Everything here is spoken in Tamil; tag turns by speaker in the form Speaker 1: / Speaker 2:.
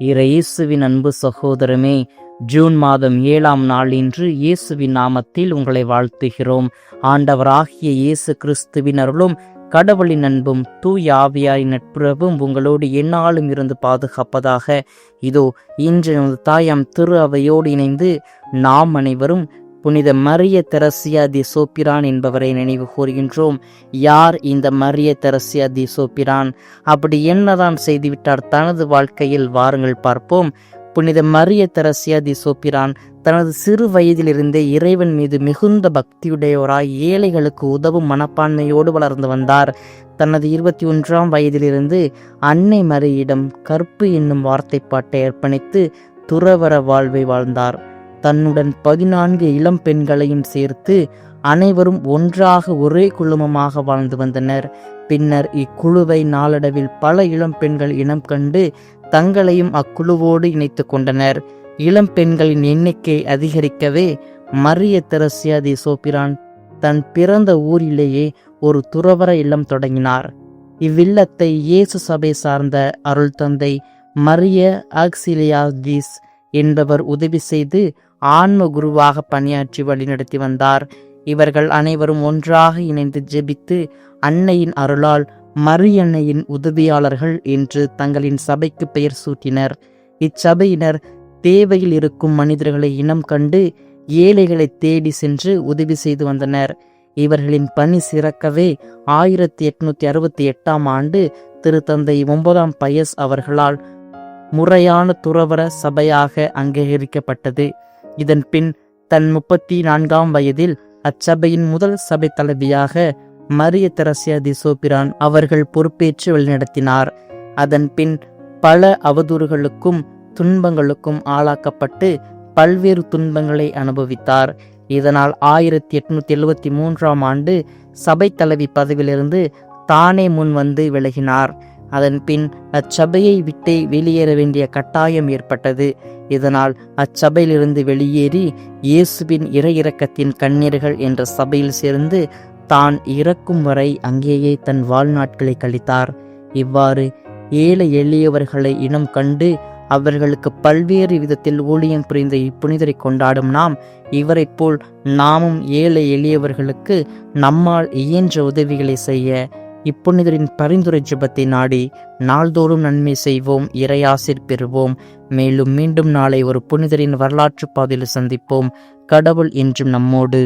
Speaker 1: இயேசுவின் அன்பு சகோதரமே ஜூன் மாதம் ஏழாம் நாள் இன்று இயேசுவின் நாமத்தில் உங்களை வாழ்த்துகிறோம். ஆண்டவராகிய இயேசு கிறிஸ்துவினர்களும் கடவுளின் அன்பும் தூய் ஆவியாரின் நட்புறவும் உங்களோடு எந்நாளும் இருந்து பாதுகாப்பதாக. இதோ இன்று நமது தாயாம் திரு அவையோடு இணைந்து நாம் அனைவரும் புனித மரிய தெரசியா தி சோப்பிரான் என்பவரை நினைவு கூறுகின்றோம். யார் இந்த மரிய தெரசியா தி சோப்பிரான்? அப்படி என்னதான் செய்துவிட்டார்? தனது வாழ்க்கையில் வாருங்கள் பார்ப்போம். புனித மரிய தெரசியா தி சோப்பிரான் தனது சிறு வயதிலிருந்தே இறைவன் மீது மிகுந்த பக்தியுடையோராய் ஏழைகளுக்கு உதவும் மனப்பான்மையோடு வளர்ந்து வந்தார். தனது இருபத்தி ஒன்றாம் வயதிலிருந்து அன்னை மரியிடம் கற்பு என்னும் வார்த்தைப்பாட்டை அர்ப்பணித்து துறவர வாழ்வை வாழ்ந்தார். தன்னுடன் பதினான்கு இளம் பெண்களையும் சேர்த்து அனைவரும் ஒன்றாக ஒரே குழுமமாக வாழ்ந்து வந்தனர். பின்னர் இக்குழுவை நாளடைவில் பல இளம் பெண்கள் இனம் கண்டு தங்களையும் அக்குழுவோடு இணைத்து கொண்டனர். இளம் பெண்களின் எண்ணிக்கை அதிகரிக்கவே மரிய தெரசியா தி சோபிரான் தன் பிறந்த ஊரிலேயே ஒரு துறவர இல்லம் தொடங்கினார். இவ்வில்லத்தை இயேசு சபை சார்ந்த அருள் தந்தை மரிய ஆக்சிலியாதீஸ் என்பவர் உதவி செய்து ஆன்ம குருவாக பணியாற்றி வழிநடத்தி வந்தார். இவர்கள் அனைவரும் ஒன்றாக இணைந்து ஜெபித்து அன்னையின் அருளால் மரியன்னையின் உதவியாளர்கள் என்று தங்களின் சபைக்கு பெயர் சூட்டினர். இச்சபையினர் தேவையில் இருக்கும் மனிதர்களை இனம் கண்டு ஏழைகளை தேடி சென்று உதவி செய்து வந்தனர். இவர்களின் பணி சிறக்கவே ஆயிரத்தி எட்நூத்தி அறுபத்தி எட்டாம் ஆண்டு திருத்தந்தை ஒன்பதாம் பயஸ் அவர்களால் முறையான துறவர சபையாக அங்கீகரிக்கப்பட்டது. இதன் பின் தன் முப்பத்தி நான்காம் வயதில் அச்சபையின் முதல் சபை தலைவியாக மரிய தெரசியா திசோபிரான் அவர்கள் பொறுப்பேற்று வழிநடத்தினார். அதன் பின் பல அவதூறுகளுக்கும் துன்பங்களுக்கும் ஆளாக்கப்பட்டு பல்வேறு துன்பங்களை அனுபவித்தார். இதனால் ஆயிரத்தி எட்நூத்தி எழுவத்தி மூன்றாம் ஆண்டு சபை தலைவி பதவியிலிருந்து தானே முன் வந்து விலகினார். அதன் பின் அச்சபையை விட்டு வெளியேற வேண்டிய கட்டாயம் ஏற்பட்டது. இதனால் அச்சபையிலிருந்து வெளியேறி இயேசுவின் இறையிறக்கத்தின் கண்ணீர்கள் என்ற சபையில் சேர்ந்து தான் இறக்கும் வரை அங்கேயே தன் வாழ்நாட்களை கழித்தார். இவ்வாறு ஏழை எளியவர்களை இனம் கண்டு அவர்களுக்கு பல்வேறு விதத்தில் ஊழியம் புரிந்த இப்புனிதரை கொண்டாடும் நாம் இவரைப் போல் நாமும் ஏழை எளியவர்களுக்கு நம்மால் இயன்ற உதவிகளை செய்ய இப்புனிதரின் பரிந்துரை ஜபத்தை நாடி நாள்தோறும் நன்மை செய்வோம் இறையாசிர் பெறுவோம். மேலும் மீண்டும் நாளை ஒரு புனிதரின் வரலாற்று பாதையில் சந்திப்போம். கடவுள் என்றும் நம்மோடு.